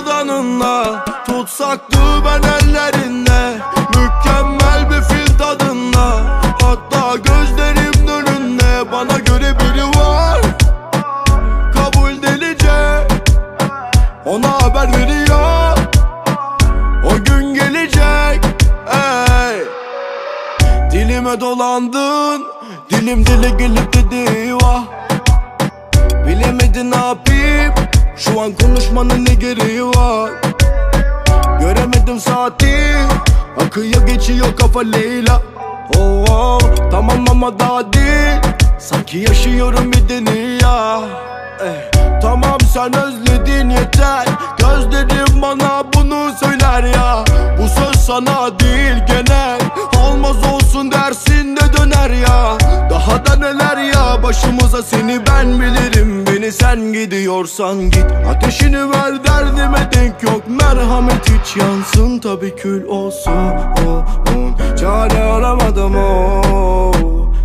gerdanınla Tutsaktı ben ellerinde Mükemmel bir fil tadında. Hatta gözlerim önünde Bana göre biri var. Kabul delice Ona haber veriyor. O gün gelecek ey. Dilime dolandın Dilim dile gelip dedi vah. Bilemedin ne yapayım Şu an konuşmanın ne gereği var? Göremedim saati. Akıyor geçiyor kafa Leyla. Oh, oh, Tamam ama daha değil. Sanki yaşıyorum bir dünya. Eh, Tamam sen özledin yeter. Gözlerim bana bunu söyler ya. Bu söz sana değil genel. Olmaz olsun dersin de döner ya. Daha da neler ya başımıza seni sen gidiyorsan git. Ateşini ver derdime denk yok. Merhamet hiç yansın. Tabi kül olsun. Oh, oh. Çare aramadım o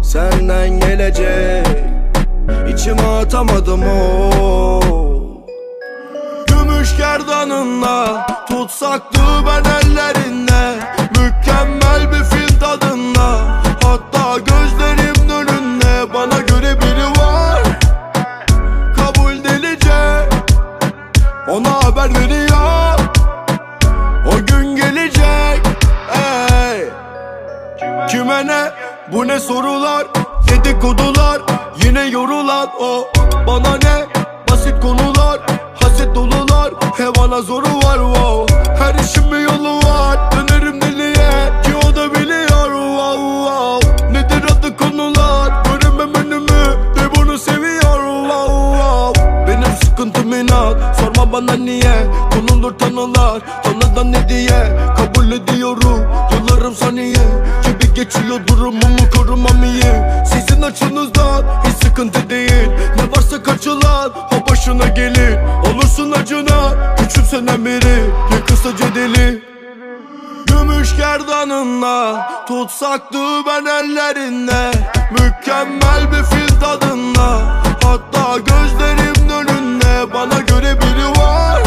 Senden gelecek. İçime atamadım o Gümüş gerdanınla Tutsaktı ben ellerinde Kime ne? Bu ne sorular? Dedikodular yine yorulan o Bana ne? Basit konular Haset dolular. He bana zoru var wow. Her işin bir yolu var. Dönerim deliye ki o da biliyor wow wow. Nedir adı konular? Göremem önümü de bunu seviyor wow wow. Benim sıkıntım inat Sorma bana niye? Konulur tanılar Tanıdan ne diye? Kabul ediyorum Yıllarım saniye geçiyor durumumu korumam iyi Sizin açınızdan hiç sıkıntı değil. Ne varsa kaçılan o başına gelir. Olursun acına küçümsenen biri Ya kısaca deli Gümüş gerdanınla Tutsaktı ben ellerinde. Mükemmel bir fil tadında Hatta gözlerim önünde Bana göre biri var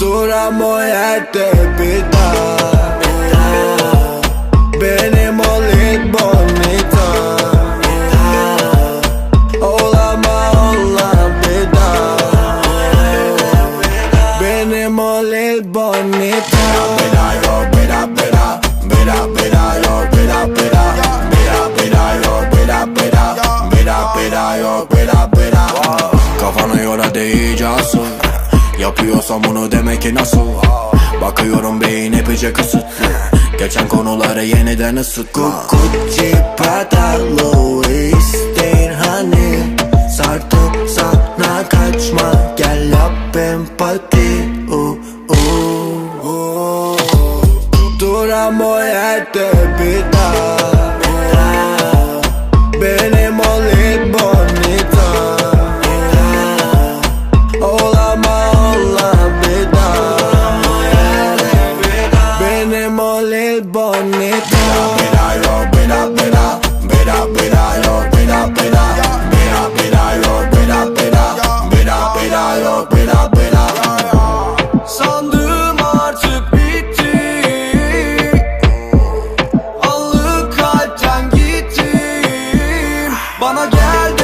Duramo yerde bir daha Benim o lit bonita Olama olan bir daha Benim o lit bonita Bira yo bira bira Bira bira yo bira bira Bira bira yo bira Yola değice asıl Yapıyorsam bunu demek ki nasıl? Bakıyorum beyin epeyce kısıtlı Geçen konuları yeniden ısıtma. Gucci, Prada, Louis O lil bonito Bira yo bira bira Bira bira yo bira bira Bira bira yo bira bira Bira bira yo bira Sandım artık bitti. Allık kalpten gittim Bana gel dedin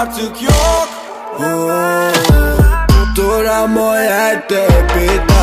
artık yok. Duram o yerde bir daha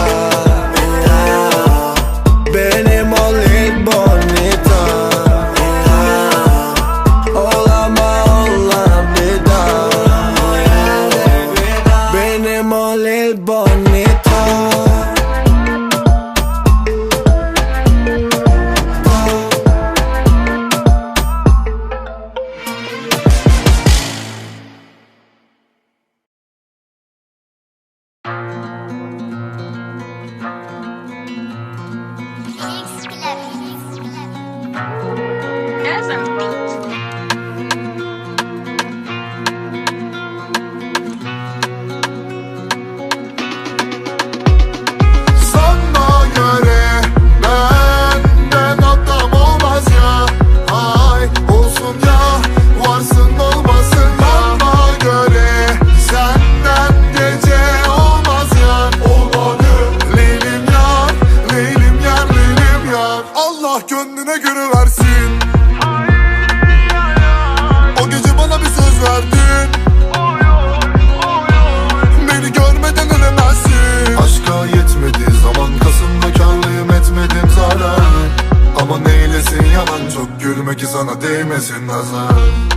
ki sana değmesin nazar.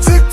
Tek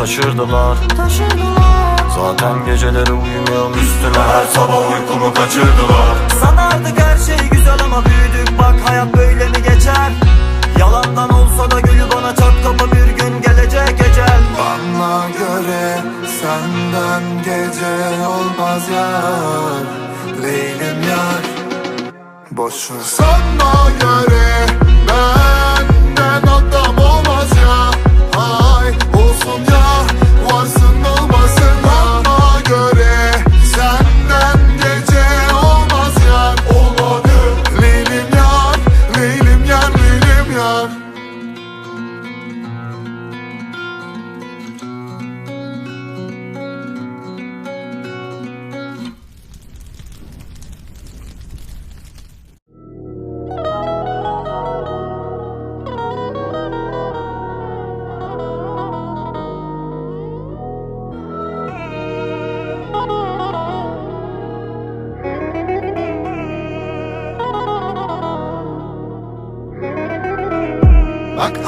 taşırdılar. Zaten geceleri uyumuyorum üstüne Her sabah uykumu kaçırdılar. Sanardık her şey güzel ama büyüdük. Bak hayat böyle mi geçer? Yalandan olsa da gülü bana çat kapı bir gün gelecek ecel. Bana göre senden gece olmaz yar. Leylim yar. Boş ver Sana göre benden adam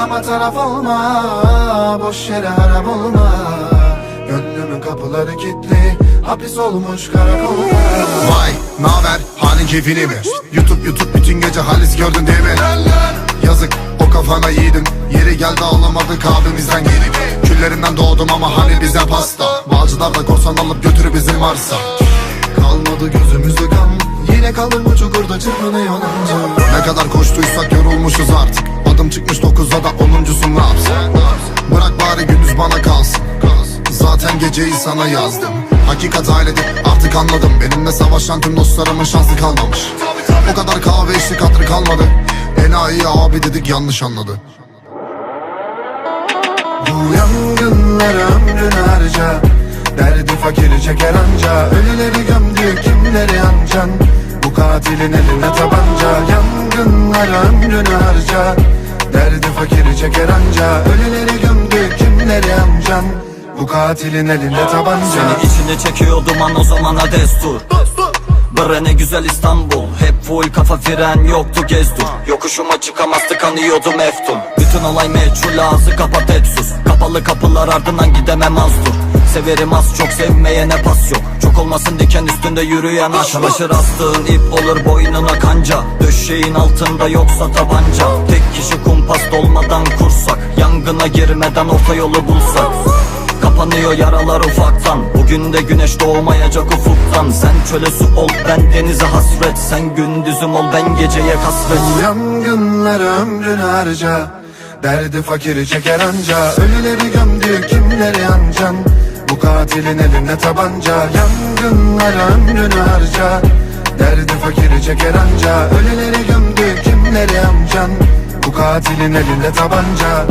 ama taraf olma Boş yere harap olma. Gönlümün kapıları kilitli Hapis olmuş karakolda Vay naber? Halin keyfini mi? YouTube YouTube bütün gece halis gördün değil mi? Yazık o kafana yiğidin. Yeri geldi ağlamadık abimizden gelip Küllerinden doğdum ama hani bize pasta. Bağcılar da korsan alıp götürü bizim varsa Kalmadı gözümüzde kan Yine kalın bu çukurda çırpınıyor Ne kadar koştuysak yorulmuşuz artık. Adım çıkmış dokuzda da bana kalsın. Zaten geceyi sana yazdım. Hakikat ailedir artık anladım. Benimle savaşan tüm dostlarımın şansı kalmamış. O kadar kahve içtik hatırı kalmadı. Enayi abi dedik yanlış anladı. Bu yangınlara ömrünü harca. Derdi fakiri çeker anca. Ölüleri gömdü kimleri ancan? Bu katilin elinde tabanca. Yangınlara ömrünü harca. Derdi fakiri çeker anca. Ölüleri gömdü kimleri ancan Bu katilin elinde tabanca. Seni içine çekiyor duman o zamana destur Bre ne güzel İstanbul. Hep full kafa fren yoktu gezdur Yokuşuma çıkamazdı kanıyordu meftun Bütün olay meçhul ağzı kapat et sus. Kapalı kapılar ardından gidemem az dur Severim az çok sevmeyene pas yok. Çok olmasın diken üstünde yürüyen aşk. Çalışır astığın ip olur boynuna kanca. Döşeğin altında yoksa tabanca. Tek kişi kumpas dolmadan kursak. Yangına girmeden orta yolu bulsak. Kapanıyor yaralar ufaktan. Bugün de güneş doğmayacak ufuktan. Sen çöle su ol ben denize hasret. Sen gündüzüm ol ben geceye kasvet. Bu yangınlara ömrünü harca. Derdi fakiri çeker anca. Ölüleri gömdü kimleri ancan Bu katilin elinde tabanca Yangınlara ömrünü harca. Derdi fakiri çeker anca Ölüleri gömdü kimleri amcan? Bu katilin elinde tabanca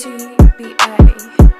TBA.